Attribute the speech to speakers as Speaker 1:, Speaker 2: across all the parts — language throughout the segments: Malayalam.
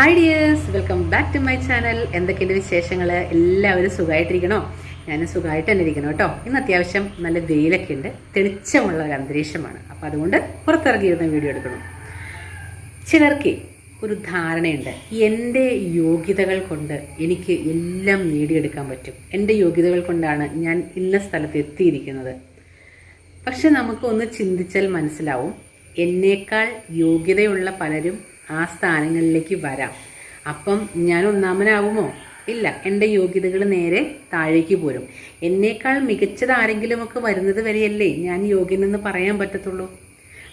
Speaker 1: Hi dears welcome back to my channel എന്തൊക്കെയുണ്ട് വിശേഷങ്ങൾ എല്ലാവരും സുഖമായിട്ടിരിക്കണോ ഞാൻ സുഖമായിട്ട് തന്നെ ഇരിക്കണം കേട്ടോ. ഇന്ന് അത്യാവശ്യം നല്ല വെയിലൊക്കെ ഉണ്ട്. തെളിച്ചമുള്ള ഒരു അന്തരീക്ഷമാണ്. അപ്പോൾ അതുകൊണ്ട് പുറത്തിറങ്ങിയിരുന്ന വീഡിയോ എടുക്കണം ചിലർക്ക് ഒരു ധാരണയുണ്ട്. എന്റെ യോഗ്യതകൾ കൊണ്ട് എനിക്ക് എല്ലാം നേടിയെടുക്കാൻ പറ്റും. എന്റെ യോഗ്യതകൾ കൊണ്ടാണ് ഞാൻ ഇന്ന സ്ഥലത്ത് എത്തിയിരിക്കുന്നത്. പക്ഷെ നമുക്കൊന്ന് ചിന്തിച്ചാൽ മനസ്സിലാവും. എന്നേക്കാൾ യോഗ്യതയുള്ള പലരും ആ സ്ഥാനങ്ങളിലേക്ക് വരാം. അപ്പം ഞാൻ ഒന്നാമനാവുമോ? ഇല്ല എന്റെ യോഗ്യതകൾ നേരെ താഴേക്ക് പോരും. എന്നേക്കാൾ മികച്ചത് ആരെങ്കിലുമൊക്കെ വരുന്നത് വരെയല്ലേ ഞാൻ യോഗ്യനെന്ന് പറയാൻ പറ്റത്തുള്ളൂ?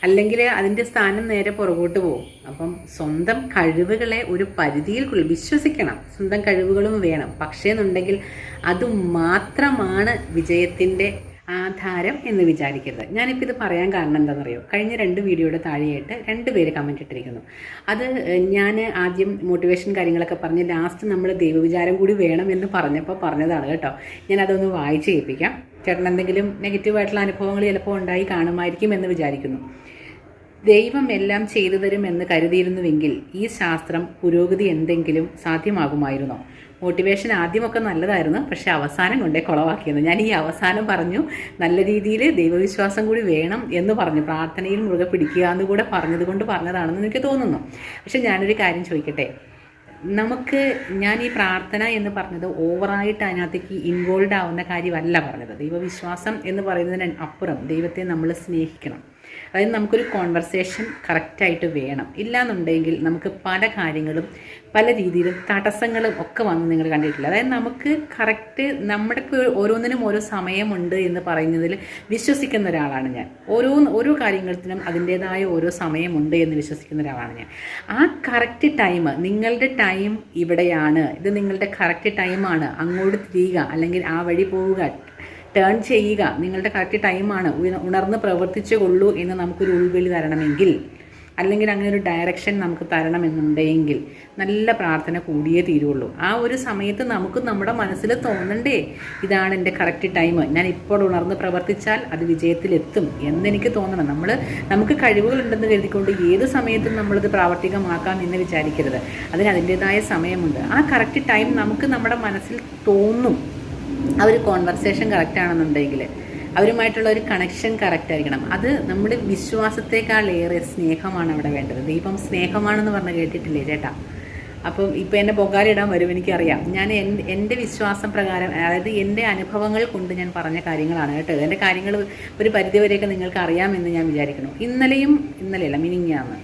Speaker 1: അല്ലെങ്കിൽ അതിന്റെ സ്ഥാനം നേരെ പുറകോട്ട് പോകും അപ്പം സ്വന്തം കഴിവുകളെ ഒരു പരിധിയിൽ വിശ്വസിക്കണം. സ്വന്തം കഴിവുകളും വേണം. പക്ഷേ എന്നുണ്ടെങ്കിൽ അത് മാത്രമാണ് വിജയത്തിന്റെ ആധാരം എന്ന് വിചാരിക്കരുത്. ഞാനിപ്പോൾ ഇത് പറയാൻ കാരണം എന്താണെന്നറിയോ? കഴിഞ്ഞ രണ്ട് വീഡിയോയുടെ താഴെയായിട്ട് രണ്ട് പേര് കമന്റ് ഇട്ടിരിക്കുന്നു. അത് ഞാൻ ആദ്യം മോട്ടിവേഷൻ കാര്യങ്ങളൊക്കെ പറഞ്ഞ് ലാസ്റ്റ് നമ്മൾ ദൈവവിചാരം കൂടി വേണം എന്ന് പറഞ്ഞപ്പോൾ പറഞ്ഞതാണ് കേട്ടോ. ഞാൻ അതൊന്ന് വായിച്ച് കേൾപ്പിക്കാം. ചേട്ടൻ എന്തെങ്കിലും നെഗറ്റീവായിട്ടുള്ള അനുഭവങ്ങൾ ചിലപ്പോൾ ഉണ്ടായി കാണുമായിരിക്കും എന്ന് വിചാരിക്കുന്നു. ദൈവം എല്ലാം ചെയ്തു തരുമെന്ന് കരുതിയിരുന്നുവെങ്കിൽ ഈ ശാസ്ത്രം പുരോഗതി എന്തെങ്കിലും സാധ്യമാകുമായിരുന്നോ? മോട്ടിവേഷൻ ആദ്യമൊക്കെ നല്ലതായിരുന്നു. പക്ഷേ അവസാനം കൊണ്ടേ കുളവാക്കിയത്. ഞാൻ ഈ അവസാനം പറഞ്ഞു നല്ല രീതിയിൽ ദൈവവിശ്വാസം കൂടി വേണം എന്ന് പറഞ്ഞു. പ്രാർത്ഥനയിൽ മുറുകെ പിടിക്കുക എന്ന് കൂടെ പറഞ്ഞതുകൊണ്ട് പറഞ്ഞതാണെന്ന് എനിക്ക് തോന്നുന്നു. പക്ഷെ ഞാനൊരു കാര്യം ചോദിക്കട്ടെ. നമുക്ക് ഞാൻ ഈ പ്രാർത്ഥന എന്ന് പറഞ്ഞത് ഓവറായിട്ട് അതിനകത്തേക്ക് ഇൻവോൾവ് ആവുന്ന കാര്യമല്ല പറഞ്ഞത്. ദൈവവിശ്വാസം എന്ന് പറയുന്നതിന് അപ്പുറം ദൈവത്തെ നമ്മൾ സ്നേഹിക്കണം. അതായത് നമുക്കൊരു കോൺവെർസേഷൻ കറക്റ്റായിട്ട് വേണം. ഇല്ലാന്നുണ്ടെങ്കിൽ നമുക്ക് പല കാര്യങ്ങളും പല രീതിയിലും തടസ്സങ്ങളും ഒക്കെ വന്ന് നിങ്ങൾ കണ്ടിട്ടില്ല. അതായത് നമുക്ക് കറക്റ്റ് നമ്മുടെ ഓരോന്നിനും ഓരോ സമയമുണ്ട് എന്ന് പറയുന്നതിൽ വിശ്വസിക്കുന്ന ഒരാളാണ് ഞാൻ. ഓരോ ഓരോ കാര്യങ്ങൾക്കും അതിന്റേതായ ഓരോ സമയമുണ്ട് എന്ന് വിശ്വസിക്കുന്ന ഒരാളാണ് ഞാൻ. ആ കറക്റ്റ് ടൈം നിങ്ങളുടെ ടൈം ഇവിടെയാണ്. ഇത് നിങ്ങളുടെ കറക്റ്റ് ടൈമാണ് അങ്ങോട്ട് തിരിയുക അല്ലെങ്കിൽ ആ വഴി പോവുക. ടേൺ ചെയ്യുക. നിങ്ങളുടെ കറക്റ്റ് ടൈമാണ് ഉണർന്ന് പ്രവർത്തിച്ചു എന്ന് നമുക്കൊരു ഉൾവിളി തരണമെങ്കിൽ. അല്ലെങ്കിൽ അങ്ങനെ ഒരു ഡയറക്ഷൻ നമുക്ക് തരണമെന്നുണ്ടെങ്കിൽ നല്ല പ്രാർത്ഥന കൂടിയേ തീരുള്ളൂ. ആ ഒരു സമയത്ത് നമുക്ക് നമ്മുടെ മനസ്സിൽ തോന്നണ്ടേ ഇതാണ് എന്റെ കറക്റ്റ് ടൈം ഞാൻ ഇപ്പോൾ ഉണർന്ന് പ്രവർത്തിച്ചാൽ അത് വിജയത്തിലെത്തും എന്നെനിക്ക് തോന്നണം. നമ്മൾ നമുക്ക് കഴിവുകളുണ്ടെന്ന് കരുതിക്കൊണ്ട് ഏത് സമയത്തും നമ്മളത് പ്രാവർത്തികമാക്കാം എന്ന് വിചാരിക്കരുത്. അതിന് അതിന്റേതായ സമയമുണ്ട്. ആ കറക്റ്റ് ടൈം നമുക്ക് നമ്മുടെ മനസ്സിൽ തോന്നും. ആ ഒരു കോൺവെർസേഷൻ കറക്റ്റ് ആണെന്നുണ്ടെങ്കിൽ അവരുമായിട്ടുള്ള ഒരു കണക്ഷൻ കറക്റ്റ് ആയിരിക്കണം. അത് നമ്മുടെ വിശ്വാസത്തെക്കാൾ ഏറെ സ്നേഹമാണ് അവിടെ വേണ്ടത്. ദീപം സ്നേഹമാണെന്ന് പറഞ്ഞ് കേട്ടിട്ടില്ലേ ചേട്ടാ? അപ്പം ഇപ്പം എന്നെ പൊകാലിടാൻ വരും എനിക്കറിയാം. ഞാൻ എന്റെ എന്റെ വിശ്വാസം പ്രകാരം അതായത് എന്റെ അനുഭവങ്ങൾ കൊണ്ട് ഞാൻ പറഞ്ഞ കാര്യങ്ങളാണ് കേട്ടോ. എന്റെ കാര്യങ്ങൾ ഒരു പരിധിവരെയൊക്കെ നിങ്ങൾക്ക് അറിയാമെന്ന് ഞാൻ വിചാരിക്കുന്നു. ഇന്നലെയും ഇന്നലെയല്ല മിനിങ്ങാന്ന്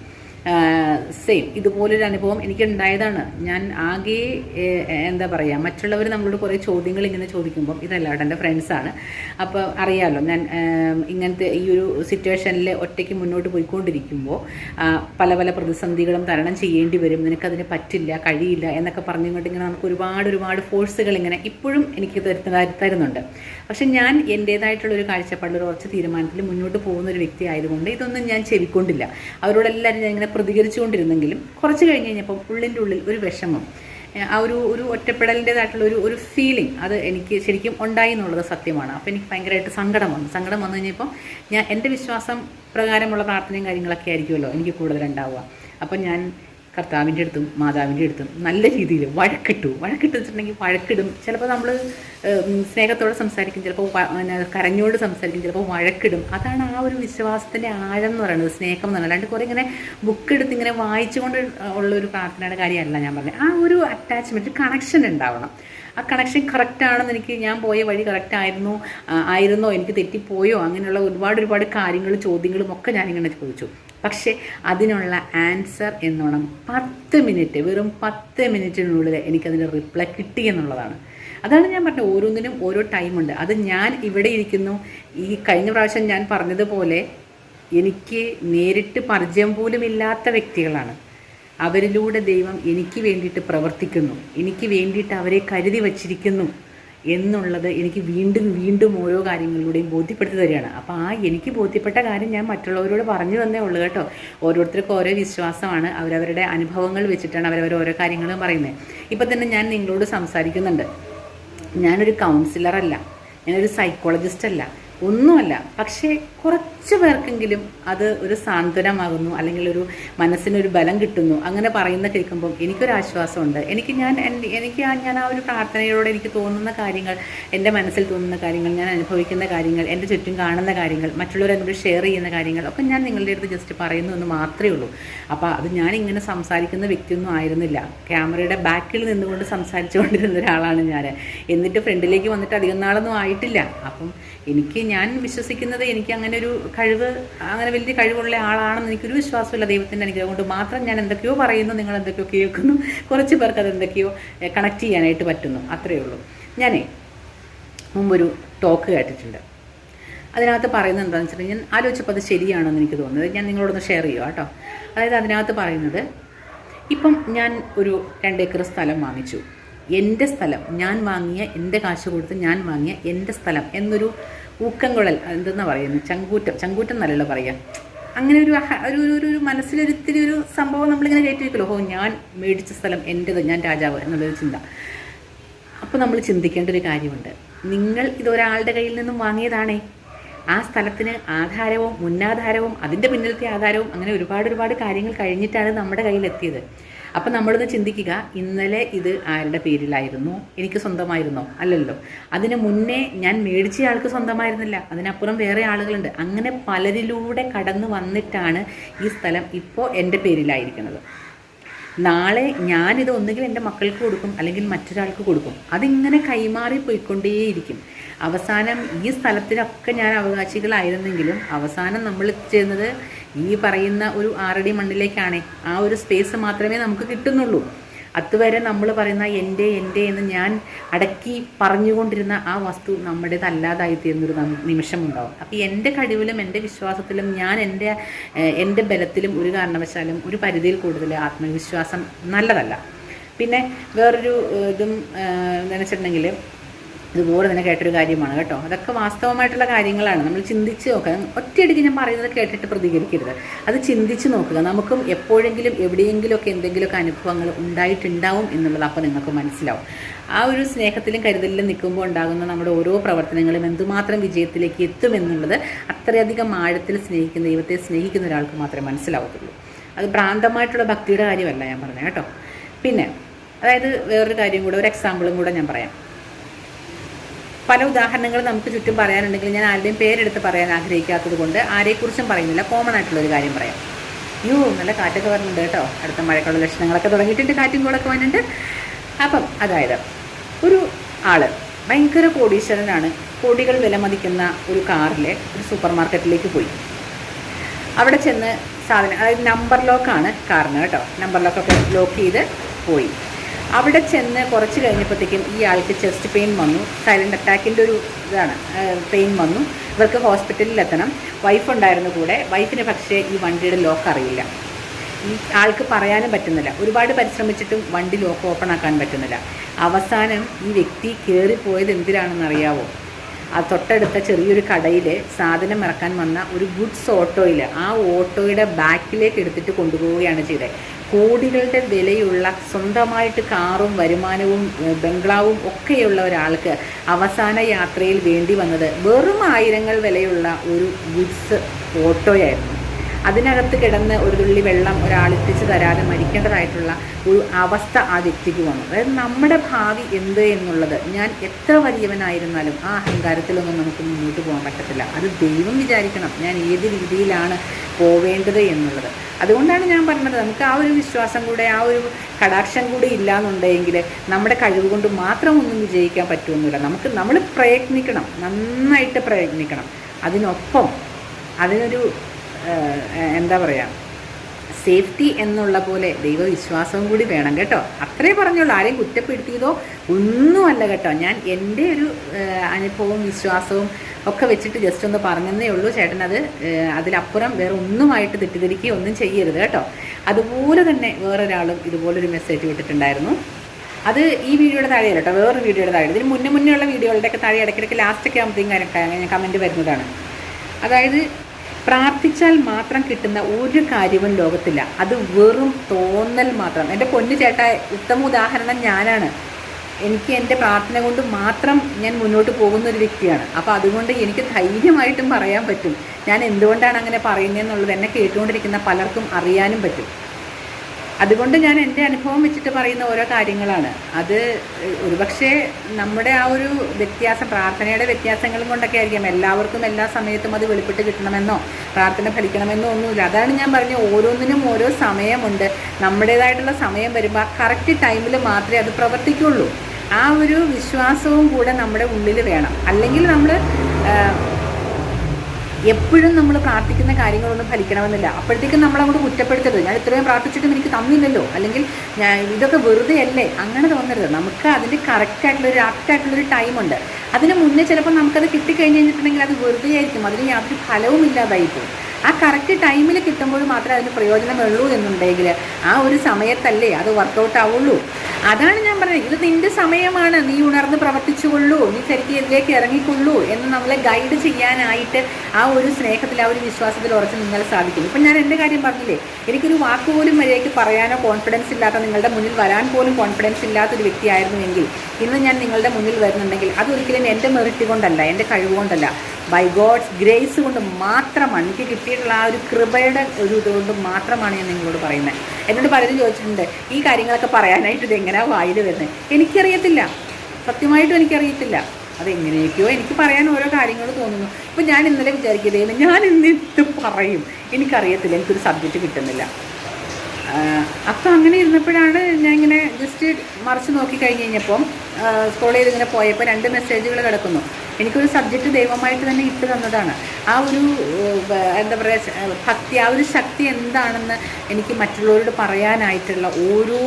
Speaker 1: സെയിം ഇതുപോലൊരു അനുഭവം എനിക്കുണ്ടായതാണ്. ഞാൻ ആകെ എന്താ പറയുക മറ്റുള്ളവർ നമ്മളോട് കുറേ ചോദ്യങ്ങൾ ഇങ്ങനെ ചോദിക്കുമ്പം ഇതല്ല എന്റെ ഫ്രണ്ട്സാണ് അപ്പോൾ അറിയാമല്ലോ ഞാൻ ഇങ്ങനത്തെ ഈ ഒരു സിറ്റുവേഷനിൽ ഒറ്റയ്ക്ക് മുന്നോട്ട് പോയിക്കൊണ്ടിരിക്കുമ്പോൾ പല പല പ്രതിസന്ധികളും തരണം ചെയ്യേണ്ടി വരും. നിനക്കതിന് പറ്റില്ല കഴിയില്ല എന്നൊക്കെ പറഞ്ഞുകൊണ്ട് ഇങ്ങനെ നമുക്ക് ഒരുപാട് ഒരുപാട് ഫോഴ്സുകൾ ഇങ്ങനെ ഇപ്പോഴും എനിക്ക് തരുന്ന തരുന്നുണ്ട്. പക്ഷെ ഞാൻ എന്റേതായിട്ടുള്ള ഒരു കാഴ്ചപ്പാടിൽ ഒരു ഉറച്ച തീരുമാനത്തിൽ മുന്നോട്ട് പോകുന്ന ഒരു വ്യക്തി ആയതുകൊണ്ട് ഇതൊന്നും ഞാൻ ചെവിക്കൊണ്ടില്ല. അവരോടെല്ലാവരും ഞാൻ ഇങ്ങനെ പ്രതികരിച്ചുകൊണ്ടിരുന്നെങ്കിലും കുറച്ച് കഴിഞ്ഞ് കഴിഞ്ഞപ്പോൾ ഉള്ളിന്റെ ഉള്ളിൽ ഒരു വിഷമം. ആ ഒരു ഒരു ഒറ്റപ്പെടലിന്റെതായിട്ടുള്ള ഒരു ഒരു ഫീലിംഗ് അത് എനിക്ക് ശരിക്കും ഉണ്ടായി എന്നുള്ളത് സത്യമാണ്. അപ്പോൾ എനിക്ക് ഭയങ്കരമായിട്ട് സങ്കടം വന്നു. സങ്കടം വന്നു കഴിഞ്ഞപ്പോൾ ഞാൻ എന്റെ വിശ്വാസം പ്രകാരമുള്ള പ്രാർത്ഥനയും കാര്യങ്ങളൊക്കെ ആയിരിക്കുമല്ലോ എനിക്ക് കൂടുതൽ ഉണ്ടാവുക. അപ്പം ഞാൻ കർത്താവിന്റെ അടുത്തും മാതാവിന്റെ അടുത്തും നല്ല രീതിയിൽ വഴക്കിട്ടു. വഴക്കിട്ട് വെച്ചിട്ടുണ്ടെങ്കിൽ വഴക്കിടും. ചിലപ്പോൾ നമ്മൾ സ്നേഹത്തോടെ സംസാരിക്കും. ചിലപ്പോൾ കരഞ്ഞോട് സംസാരിക്കും. ചിലപ്പോൾ വഴക്കിടും. അതാണ് ആ ഒരു വിശ്വാസത്തിന്റെ ആഴം എന്ന് പറയുന്നത്. സ്നേഹം എന്ന് പറയുന്നത്. കുറേ ഇങ്ങനെ ബുക്ക് എടുത്ത് ഇങ്ങനെ വായിച്ചുകൊണ്ട് ഉള്ള ഒരു പ്രാർത്ഥനയുടെ കാര്യമല്ല ഞാൻ പറഞ്ഞത്. ആ ഒരു അറ്റാച്ച്മെന്റ് കണക്ഷൻ ഉണ്ടാവണം. ആ കണക്ഷൻ കറക്റ്റ് ആണെന്ന് എനിക്ക് ഞാൻ പോയ വഴി കറക്റ്റ് ആയിരുന്നു ആയിരുന്നോ? എനിക്ക് തെറ്റിപ്പോയോ? അങ്ങനെയുള്ള ഒരുപാട് ഒരുപാട് കാര്യങ്ങളും ചോദ്യങ്ങളും ഒക്കെ ഞാനിങ്ങനെ ചോദിച്ചു. പക്ഷേ അതിനുള്ള ആൻസർ എന്നോണം പത്ത് മിനിറ്റ് വെറും പത്ത് മിനിറ്റിനുള്ളിൽ എനിക്കതിന്റെ റിപ്ലൈ കിട്ടി എന്നുള്ളതാണ്. അതാണ് ഞാൻ പറഞ്ഞത് ഓരോന്നിനും ഓരോ ടൈമുണ്ട് അത് ഞാൻ ഇവിടെ ഇരിക്കുന്നു. ഈ കഴിഞ്ഞ പ്രാവശ്യം ഞാൻ പറഞ്ഞതുപോലെ എനിക്ക് നേരിട്ട് പരിചയം പോലും ഇല്ലാത്ത വ്യക്തികളാണ്. അവരിലൂടെ ദൈവം എനിക്ക് വേണ്ടിയിട്ട് പ്രവർത്തിക്കുന്നു. എനിക്ക് വേണ്ടിയിട്ട് അവരെ കരുതി വച്ചിരിക്കുന്നു. എന്നുള്ളത് എനിക്ക് വീണ്ടും വീണ്ടും ഓരോ കാര്യങ്ങളിലൂടെയും ബോധ്യപ്പെടുത്തി തരികയാണ്. അപ്പോൾ ആ എനിക്ക് ബോധ്യപ്പെട്ട കാര്യം ഞാൻ മറ്റുള്ളവരോട് പറഞ്ഞു തന്നേ ഉള്ളൂ കേട്ടോ. ഓരോരുത്തർക്കും ഓരോ വിശ്വാസമാണ്. അവരവരുടെ അനുഭവങ്ങൾ വെച്ചിട്ടാണ് അവരവർ ഓരോ കാര്യങ്ങളും പറയുന്നത്. ഇപ്പം തന്നെ ഞാൻ നിങ്ങളോട് സംസാരിക്കുന്നുണ്ട്. ഞാനൊരു കൗൺസിലറല്ല ഞാനൊരു സൈക്കോളജിസ്റ്റ് അല്ല. ഒന്നുമല്ല. പക്ഷേ കുറച്ച് പേർക്കെങ്കിലും അത് ഒരു സാന്ത്വനമാകുന്നു അല്ലെങ്കിൽ ഒരു മനസ്സിനൊരു ബലം കിട്ടുന്നു. അങ്ങനെ പറയുന്ന കേൾക്കുമ്പം എനിക്കൊരു ആശ്വാസമുണ്ട് എനിക്ക് ഞാൻ എനിക്ക് ഞാൻ ആ ഒരു പ്രാർത്ഥനയോടെ എനിക്ക് തോന്നുന്ന കാര്യങ്ങൾ എന്റെ മനസ്സിൽ തോന്നുന്ന കാര്യങ്ങൾ ഞാൻ അനുഭവിക്കുന്ന കാര്യങ്ങൾ എന്റെ ചുറ്റും കാണുന്ന കാര്യങ്ങൾ മറ്റുള്ളവർ എന്നോട് ഷെയർ ചെയ്യുന്ന കാര്യങ്ങൾ ഒക്കെ ഞാൻ നിങ്ങളുടെ അടുത്ത് ജസ്റ്റ് പറയുന്നു എന്ന് മാത്രമേ ഉള്ളൂ. അപ്പോൾ അത് ഞാൻ ഇങ്ങനെ സംസാരിക്കുന്ന വ്യക്തിയൊന്നും ആയിരുന്നില്ല. ക്യാമറയുടെ ബാക്കിൽ നിന്നുകൊണ്ട് സംസാരിച്ചുകൊണ്ടിരുന്ന ഒരാളാണ് ഞാൻ എന്നിട്ട് ഫ്രണ്ടിലേക്ക് വന്നിട്ട് അധികം നാളൊന്നും ആയിട്ടില്ല. അപ്പം എനിക്ക് ഞാൻ വിശ്വസിക്കുന്നത് എനിക്ക് അങ്ങനെ ഒരു കഴിവ് അങ്ങനെ വലിയ കഴിവുള്ള ആളാണെന്ന് എനിക്കൊരു വിശ്വാസമില്ല ദൈവത്തിന്റെ അനുഗ്രഹം കൊണ്ട്. മാത്രം ഞാൻ എന്തൊക്കെയോ പറയുന്നു നിങ്ങൾ എന്തൊക്കെയോ കേൾക്കുന്നു. കുറച്ച് പേർക്ക് അത് എന്തൊക്കെയോ കണക്ട് ചെയ്യാനായിട്ട് പറ്റുന്നു. അത്രയേ ഉള്ളൂ. ഞാനേ മുമ്പൊരു ടോക്ക് കേട്ടിട്ടുണ്ട്. അതിനകത്ത് പറയുന്നത് എന്താണെന്ന് വെച്ചിട്ടുണ്ടെങ്കിൽ ഞാൻ ആലോചിച്ചപ്പോൾ അത് ശരിയാണെന്ന് എനിക്ക് തോന്നുന്നത്. ഞാൻ നിങ്ങളോടൊന്ന് ഷെയർ ചെയ്യുക കേട്ടോ. അതായത് അതിനകത്ത് പറയുന്നത് ഇപ്പം ഞാൻ ഒരു രണ്ട് ഏക്കർ സ്ഥലം വാങ്ങിച്ചു. എന്റെ സ്ഥലം ഞാൻ വാങ്ങിയ എന്റെ കാശ് കൊടുത്ത് ഞാൻ വാങ്ങിയ എന്റെ സ്ഥലം എന്നൊരു ഊക്കംകുഴൽ എന്തെന്നാ പറയുന്നത് ചങ്കൂറ്റം. ചങ്കൂറ്റം എന്നല്ലല്ലോ പറയുക അങ്ങനെ ഒരു ഒരു ഒരു- ഒരു മനസ്സിലൊരിത്തിരി ഒരു സംഭവം നമ്മളിങ്ങനെ കയറ്റിയിരിക്കുമല്ലോ ഓ ഞാൻ മേടിച്ച സ്ഥലം എന്റെത് ഞാൻ രാജാവ് എന്നുള്ളൊരു ചിന്ത. അപ്പോൾ നമ്മൾ ചിന്തിക്കേണ്ട ഒരു കാര്യമുണ്ട്. നിങ്ങൾ ഇതൊരാളുടെ കയ്യിൽ നിന്നും വാങ്ങിയതാണേ. ആ സ്ഥലത്തിന് ആധാരവും മുന്നാധാരവും അതിന്റെ പിന്നിലത്തെ ആധാരവും അങ്ങനെ ഒരുപാട് ഒരുപാട് കാര്യങ്ങൾ കഴിഞ്ഞിട്ടാണ് നമ്മുടെ കയ്യിലെത്തിയത്. അപ്പം നമ്മളൊന്ന് ചിന്തിക്കുക ഇന്നലെ ഇത് ആരുടെ പേരിലായിരുന്നു? എനിക്ക് സ്വന്തമായിരുന്നോ? അല്ലല്ലോ. അതിന് മുന്നേ ഞാൻ മേടിച്ച ആൾക്ക് സ്വന്തമായിരുന്നില്ല. അതിനപ്പുറം വേറെ ആളുകളുണ്ട്. അങ്ങനെ പലരിലൂടെ കടന്നു വന്നിട്ടാണ് ഈ സ്ഥലം ഇപ്പോൾ എന്റെ പേരിലായിരിക്കുന്നത്. നാളെ ഞാനിത് ഒന്നുകിൽ എന്റെ മക്കൾക്ക് കൊടുക്കും അല്ലെങ്കിൽ മറ്റൊരാൾക്ക് കൊടുക്കും. അതിങ്ങനെ കൈമാറി പോയിക്കൊണ്ടേയിരിക്കും. അവസാനം ഈ സ്ഥലത്തിനൊക്കെ ഞാൻ അവകാശികളായിരുന്നെങ്കിലും അവസാനം നമ്മൾ ചെയ്യുന്നത് ഈ പറയുന്ന ഒരു ആറടി മണ്ണിലേക്കാണ്. ആ ഒരു സ്പേസ് മാത്രമേ നമുക്ക് കിട്ടുന്നുള്ളൂ. അതുവരെ നമ്മൾ പറയുന്ന എന്റെ എന്റെ എന്ന് ഞാൻ അടക്കി പറഞ്ഞുകൊണ്ടിരുന്ന ആ വസ്തു നമ്മുടേതല്ലാതായി തീർന്നൊരു നിമിഷം നിമിഷമുണ്ടാവും. അപ്പോൾ എന്റെ കഴിവിലും എന്റെ വിശ്വാസത്തിലും ഞാൻ എന്റെ എന്റെ ബലത്തിലും ഒരു കാരണവശാലും ഒരു പരിധിയിൽ കൂടുതൽ ആത്മവിശ്വാസം നല്ലതല്ല. പിന്നെ വേറൊരു ഇതും എന്ന് വെച്ചിട്ടുണ്ടെങ്കിൽ ഇതുപോലെ തന്നെ കേട്ടൊരു കാര്യമാണ് കേട്ടോ. അതൊക്കെ വാസ്തവമായിട്ടുള്ള കാര്യങ്ങളാണ്. നമ്മൾ ചിന്തിച്ച് നോക്കുക. ഒറ്റയടിക്ക് ഞാൻ പറയുന്നത് കേട്ടിട്ട് പ്രതികരിക്കരുത്. അത് ചിന്തിച്ച് നോക്കുക. നമുക്കും എപ്പോഴെങ്കിലും എവിടെയെങ്കിലുമൊക്കെ എന്തെങ്കിലുമൊക്കെ അനുഭവങ്ങൾ ഉണ്ടായിട്ടുണ്ടാവും എന്നുള്ളത് അപ്പോൾ നിങ്ങൾക്ക് മനസ്സിലാവും. ആ ഒരു സ്നേഹത്തിലും കരുതലിലും നിൽക്കുമ്പോൾ ഉണ്ടാകുന്ന നമ്മുടെ ഓരോ പ്രവർത്തനങ്ങളും എന്തുമാത്രം വിജയത്തിലേക്ക് എത്തുമെന്നുള്ളത് അത്രയധികം ആഴത്തിൽ സ്നേഹിക്കുന്ന ദൈവത്തെ സ്നേഹിക്കുന്ന ഒരാൾക്ക് മാത്രമേ മനസ്സിലാവത്തുള്ളൂ. അത് ഭ്രാന്തമായിട്ടുള്ള ഭക്തിയുടെ കാര്യമല്ല ഞാൻ പറഞ്ഞത് കേട്ടോ. പിന്നെ അതായത് വേറൊരു കാര്യം കൂടെ ഒരു എക്സാമ്പിളും കൂടെ ഞാൻ പറയാം. പല ഉദാഹരണങ്ങൾ നമുക്ക് ചുറ്റും പറയാനുണ്ടെങ്കിൽ ഞാൻ ആരുടെയും പേരെടുത്ത് പറയാൻ ആഗ്രഹിക്കാത്തത് കൊണ്ട് ആരെക്കുറിച്ചും പറയുന്നില്ല. കോമൺ ആയിട്ടുള്ള ഒരു കാര്യം പറയാം. യു നല്ല കാറ്റൊക്കെ വരുന്നുണ്ട് കേട്ടോ. അടുത്ത മഴക്കുള്ള ലക്ഷണങ്ങളൊക്കെ തുടങ്ങിയിട്ടുണ്ട്. കാറ്റും കൂടെ വരുന്നുണ്ട് അപ്പം അതായത് ഒരു ആൾ ഭയങ്കര കോടീശ്വരനാണ്. കോടികൾ വിലമതിക്കുന്ന ഒരു കാറിൽ ഒരു സൂപ്പർ മാർക്കറ്റിലേക്ക് പോയി. അവിടെ ചെന്ന് സാധനം അതായത് നമ്പർ ലോക്കാണ് കാറിന് കേട്ടോ. നമ്പർ ലോക്കൊക്കെ ലോക്ക് ചെയ്ത് പോയി. അവിടെ ചെന്ന് കുറച്ച് കഴിഞ്ഞപ്പോഴത്തേക്കും ഈ ആൾക്ക് ചെസ്റ്റ് പെയിൻ വന്നു. സൈലന്റ് അറ്റാക്കിന്റെ ഒരു ഇതാണ്. പെയിൻ വന്നു. ഇവർക്ക് ഹോസ്പിറ്റലിൽ എത്തണം. വൈഫ് ഉണ്ടായിരുന്നു കൂടെ. വൈഫിന് പക്ഷേ ഈ വണ്ടിയുടെ ലോക്ക് അറിയില്ല. ഈ ആൾക്ക് പറയാനും പറ്റുന്നില്ല. ഒരുപാട് പരിശ്രമിച്ചിട്ടും വണ്ടി ലോക്ക് ഓപ്പൺ ആക്കാൻ പറ്റുന്നില്ല. അവസാനം ഈ വ്യക്തി കയറിപ്പോയത് എന്തിനാണെന്ന് അറിയാവോ ആ തൊട്ടടുത്ത ചെറിയൊരു കടയിൽ സാധനം ഇറക്കാൻ വന്ന ഒരു ഗുഡ്സ് ഓട്ടോയിൽ ആ ഓട്ടോയുടെ ബാക്കിലേക്ക് എടുത്തിട്ട് കൊണ്ടുപോവുകയാണ് ചെയ്തത്. കോടികളുടെ വിലയുള്ള സ്വന്തമായിട്ട് കാറും വരുമാനവും ബംഗ്ലാവും ഒക്കെയുള്ള ഒരാൾക്ക് അവസാന യാത്രയിൽ വേണ്ടി വന്നത് വെറും ആയിരങ്ങൾ വിലയുള്ള ഒരു ഗുഡ്സ് ഓട്ടോയായിരുന്നു. അതിനകത്ത് കിടന്ന് ഒരു തുള്ളി വെള്ളം ഒരാളെത്തിച്ച് തരാതെ മരിക്കേണ്ടതായിട്ടുള്ള ഒരു അവസ്ഥ ആ വ്യക്തിക്ക് വന്നു. അതായത് നമ്മുടെ ഭാവി എന്ത് എന്നുള്ളത് ഞാൻ എത്ര വലിയവനായിരുന്നാലും ആ അഹങ്കാരത്തിലൊന്നും നമുക്ക് മുന്നോട്ട് പോകാൻ പറ്റത്തില്ല. അത് ദൈവം വിചാരിക്കണം ഞാൻ ഏത് രീതിയിലാണ് പോവേണ്ടത് എന്നുള്ളത്. അതുകൊണ്ടാണ് ഞാൻ പറഞ്ഞത് നമുക്ക് ആ ഒരു വിശ്വാസം കൂടെ ആ ഒരു കടാക്ഷം കൂടി ഇല്ലാന്നുണ്ടെങ്കിൽ നമ്മുടെ കഴിവ് കൊണ്ട് മാത്രം ഒന്നും വിജയിക്കാൻ പറ്റുമെന്നില്ല നമുക്ക് നമ്മൾ പ്രയത്നിക്കണം നന്നായിട്ട് പ്രയത്നിക്കണം. അതിനൊപ്പം അതിനൊരു എന്താ പറയുക സേഫ്റ്റി എന്നുള്ള പോലെ ദൈവവിശ്വാസവും കൂടി വേണം കേട്ടോ. അത്രേ പറഞ്ഞുള്ളൂ. ആരെയും കുറ്റപ്പെടുത്തിയതോ ഒന്നുമല്ല കേട്ടോ. ഞാൻ എന്റെ ഒരു അനുഭവവും വിശ്വാസവും ഒക്കെ വെച്ചിട്ട് ജസ്റ്റ് ഒന്ന് പറഞ്ഞതേ ഉള്ളൂ. ചേട്ടൻ അത് അതിലപ്പുറം വേറെ ഒന്നുമായിട്ട് തെറ്റിദ്ധരിക്കുകയോ ഒന്നും ചെയ്യരുത് കേട്ടോ. അതുപോലെ തന്നെ വേറൊരാളും ഇതുപോലൊരു മെസ്സേജ് വിട്ടിട്ടുണ്ടായിരുന്നു. അത് ഈ വീഡിയോയുടെ താഴെ കേട്ടോ. വേറൊരു വീഡിയോയുടെ താഴെ. ഇതിന് മുന്നേ മുന്നേ ഉള്ള വീഡിയോകളുടെയൊക്കെ താഴെ ഇടയ്ക്കിടയ്ക്ക് ലാസ്റ്റൊക്കെ ആകുമ്പോഴത്തേക്കും കമന്റ് വരുന്നതാണ്. അതായത് പ്രാർത്ഥിച്ചാൽ മാത്രം കിട്ടുന്ന ഒരു കാര്യവും ലോകത്തില്ല. അത് വെറും തോന്നൽ മാത്രം. എന്റെ പൊന്നു ചേട്ട ഉത്തമ ഉദാഹരണം ഞാനാണ്. എനിക്ക് എന്റെ പ്രാർത്ഥന കൊണ്ട് മാത്രം ഞാൻ മുന്നോട്ട് പോകുന്ന ഒരു വ്യക്തിയാണ്. അപ്പോൾ അതുകൊണ്ട് എനിക്ക് ധൈര്യമായിട്ടും പറയാൻ പറ്റും. ഞാൻ എന്തുകൊണ്ടാണ് അങ്ങനെ പറയുന്നതെന്നുള്ളത് എന്നെ കേട്ടുകൊണ്ടിരിക്കുന്ന പലർക്കും അറിയാനും പറ്റും. അതുകൊണ്ട് ഞാൻ എന്റെ അനുഭവം വെച്ചിട്ട് പറയുന്ന ഓരോ കാര്യങ്ങളാണ്. അത് ഒരുപക്ഷെ നമ്മുടെ ആ ഒരു വ്യത്യാസം പ്രാർത്ഥനയുടെ വ്യത്യാസങ്ങളും കൊണ്ടൊക്കെ ആയിരിക്കാം. എല്ലാവർക്കും എല്ലാ സമയത്തും അത് വെളിപ്പെട്ട് കിട്ടണമെന്നോ പ്രാർത്ഥന ഫലിക്കണമെന്നോ ഒന്നുമില്ല. അതാണ് ഞാൻ പറഞ്ഞ ഓരോന്നിനും ഓരോ സമയമുണ്ട്. നമ്മുടേതായിട്ടുള്ള സമയം വരുമ്പോൾ ആ കറക്റ്റ് ടൈമിൽ മാത്രമേ അത് പ്രവർത്തിക്കുള്ളൂ. ആ ഒരു വിശ്വാസവും കൂടെ നമ്മുടെ ഉള്ളിൽ വേണം. അല്ലെങ്കിൽ നമ്മൾ എപ്പോഴും നമ്മൾ പ്രാർത്ഥിക്കുന്ന കാര്യങ്ങളൊന്നും ഫലിക്കണമെന്നില്ല. അപ്പോഴത്തേക്കും നമ്മൾ അങ്ങോട്ട് കുറ്റപ്പെടുത്തരുത്. ഞാൻ ഇത്രയും പ്രാർത്ഥിച്ചിട്ടും എനിക്ക് തന്നില്ലല്ലോ. അല്ലെങ്കിൽ ഞാൻ ഇതൊക്കെ വെറുതെ അല്ലേ? അങ്ങനെ തോന്നരുത്. നമുക്ക് അതിന്റെ കറക്റ്റ് ആയിട്ടുള്ളൊരു ആപ്റ്റ് ആയിട്ടുള്ളൊരു ടൈമുണ്ട് അതിന് മുന്നേ ചിലപ്പോൾ നമുക്കത് കിട്ടിക്കഴിഞ്ഞ് കഴിഞ്ഞിട്ടുണ്ടെങ്കിൽ അത് വെറുതെ ആയിരിക്കും. അതിന് യാതൊരു ഫലവും ഇല്ലാതായി പോകും. ആ കറക്റ്റ് ടൈമിൽ കിട്ടുമ്പോൾ മാത്രമേ അതിന് പ്രയോജനമുള്ളൂ എന്നുണ്ടെങ്കിൽ ആ ഒരു സമയത്തല്ലേ അത് വർക്കൗട്ട് ആവുള്ളൂ. അതാണ് ഞാൻ പറഞ്ഞത്. ഇത് നിന്റെ സമയമാണ്. നീ ഉണർന്ന് പ്രവർത്തിച്ചുകൊള്ളൂ. നീ ശരിക്കും ഇതിലേക്ക് ഇറങ്ങിക്കൊള്ളൂ എന്ന് നമ്മളെ ഗൈഡ് ചെയ്യാനായിട്ട് ആ ഒരു സ്നേഹത്തിൽ ആ ഒരു വിശ്വാസത്തിൽ ഉറച്ച് നിങ്ങളെ സാധിക്കും. ഇപ്പം ഞാൻ എന്റെ കാര്യം പറഞ്ഞില്ലേ? എനിക്കൊരു വാക്ക് പോലും മര്യാദയ്ക്ക് പറയാനോ കോൺഫിഡൻസ് ഇല്ലാത്ത നിങ്ങളുടെ മുന്നിൽ വരാൻ പോലും കോൺഫിഡൻസ് ഇല്ലാത്തൊരു വ്യക്തിയായിരുന്നുവെങ്കിൽ ഇന്ന് ഞാൻ നിങ്ങളുടെ മുന്നിൽ വരുന്നുണ്ടെങ്കിൽ അതൊരിക്കലും എന്റെ മെറിറ്റ് കൊണ്ടല്ല എന്റെ കഴിവ് കൊണ്ടല്ല. ബൈ ഗോഡ്സ് ഗ്രേസ് കൊണ്ട് മാത്രമാണ് എനിക്ക് കിട്ടിയിട്ടുള്ള ആ ഒരു കൃപയുടെ ഒരു ഇതുകൊണ്ട് മാത്രമാണ് ഞാൻ നിങ്ങളോട് പറയുന്നത്. എന്നോട് പലരും ചോദിച്ചിട്ടുണ്ട് ഈ കാര്യങ്ങളൊക്കെ പറയാനായിട്ട് ഇത് എങ്ങനെയാണ് വായിൽ വരുന്നത്? എനിക്കറിയത്തില്ല. സത്യമായിട്ടും എനിക്കറിയത്തില്ല. അതെങ്ങനെയൊക്കെയോ എനിക്ക് പറയാൻ ഓരോ കാര്യങ്ങൾ തോന്നുന്നു. ഇപ്പം ഞാൻ ഇന്നലെ വിചാരിക്കുന്നത് ഞാൻ ഇന്ന് ഇത് പറയും. എനിക്കറിയത്തില്ല എനിക്കൊരു സബ്ജക്റ്റ് കിട്ടുന്നില്ല. അപ്പം അങ്ങനെ ഇരുന്നപ്പോഴാണ് ഞാൻ ഇങ്ങനെ ജസ്റ്റ് മറിച്ച് നോക്കി കഴിഞ്ഞ് കഴിഞ്ഞപ്പം ചെയ്ത് ഇങ്ങനെ പോയപ്പോൾ രണ്ട് മെസ്സേജുകൾ കിടക്കുന്നു. എനിക്കൊരു സബ്ജക്റ്റ് ദൈവമായിട്ട് തന്നെ ഇട്ട് തന്നതാണ്. ആ ഒരു എന്താ പറയുക ഭക്തി ആ ഒരു ശക്തി എന്താണെന്ന് എനിക്ക് മറ്റുള്ളവരോട് പറയാനായിട്ടുള്ള ഓരോ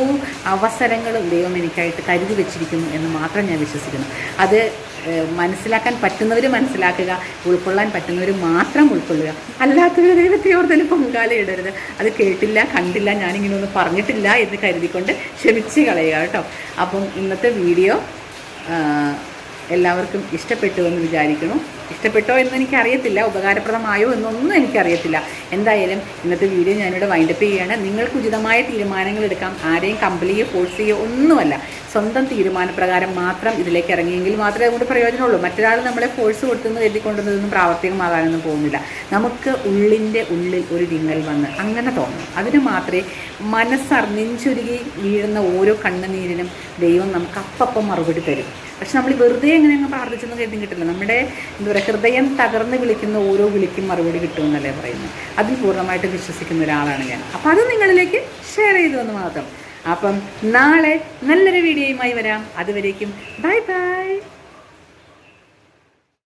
Speaker 1: അവസരങ്ങളും ദൈവം എനിക്കായിട്ട് കരുതി വെച്ചിരിക്കുന്നു എന്ന് മാത്രം ഞാൻ വിശ്വസിക്കുന്നു. അത് മനസ്സിലാക്കാൻ പറ്റുന്നവർ മനസ്സിലാക്കുക ഉൾക്കൊള്ളാൻ പറ്റുന്നവർ മാത്രം ഉൾക്കൊള്ളുക. അല്ലാത്തവർ ദൈവത്തെ പൊങ്കാല ഇടരുത്. അത് കേട്ടില്ല കണ്ടില്ല ഞാനിങ്ങനെ ഒന്നും പറഞ്ഞിട്ടില്ല എന്ന് കരുതിക്കൊണ്ട് ക്ഷമിച്ച് കളയുക കേട്ടോ. അപ്പം ഇന്നത്തെ വീഡിയോ എല്ലാവർക്കും ഇഷ്ടപ്പെട്ടു എന്ന് വിചാരിക്കുന്നു. ഇഷ്ടപ്പെട്ടോ എന്ന് എനിക്കറിയത്തില്ല ഉപകാരപ്രദമായോ എന്നൊന്നും എനിക്കറിയത്തില്ല. എന്തായാലും ഇന്നത്തെ വീഡിയോ ഞാനിവിടെ വൈൻഡപ്പ് ചെയ്യുകയാണ്. നിങ്ങൾക്ക് ഉചിതമായ തീരുമാനങ്ങൾ എടുക്കാം. ആരെയും കമ്പനിയോ ഫോഴ്സ് ചെയ്യുകയോ ഒന്നുമല്ല. സ്വന്തം തീരുമാനപ്രകാരം മാത്രം ഇതിലേക്ക് ഇറങ്ങിയെങ്കിൽ മാത്രമേ അതുകൊണ്ട് പ്രയോജനമുള്ളൂ. മറ്റൊരാൾ നമ്മളെ ഫോഴ്സ് കൊടുത്തെന്ന് എഴുതിക്കൊണ്ടുവന്നതൊന്നും പ്രാവർത്തികമാകാനൊന്നും പോകുന്നില്ല. നമുക്ക് ഉള്ളിന്റെ ഉള്ളിൽ ഒരു വിങ്ങൽ വന്ന് അങ്ങനെ തോന്നും. അതിന് മാത്രമേ മനസ്സറിഞ്ഞുരുകി വീഴുന്ന ഓരോ കണ്ണുനീരിനും ദൈവം നമുക്ക് അപ്പം മറുപടി തരും. പക്ഷെ നമ്മൾ വെറുതെ എങ്ങനെ അങ്ങ് പ്രാർത്ഥിച്ചെന്ന് കരുതി കിട്ടില്ല. നമ്മുടെ എന്താ പറയുക ഹൃദയം തകർന്ന് വിളിക്കുന്ന ഓരോ വിളിക്കും മറുപടി കിട്ടുമെന്നല്ലേ പറയുന്നത്. അതിൽ പൂർണമായിട്ട് വിശ്വസിക്കുന്ന ഒരാളാണ് ഞാൻ. അപ്പം അത് നിങ്ങളിലേക്ക് ഷെയർ ചെയ്തു എന്ന് മാത്രം. അപ്പം നാളെ നല്ലൊരു വീഡിയോയുമായി വരാം. അതുവരേക്കും ബൈ ബൈ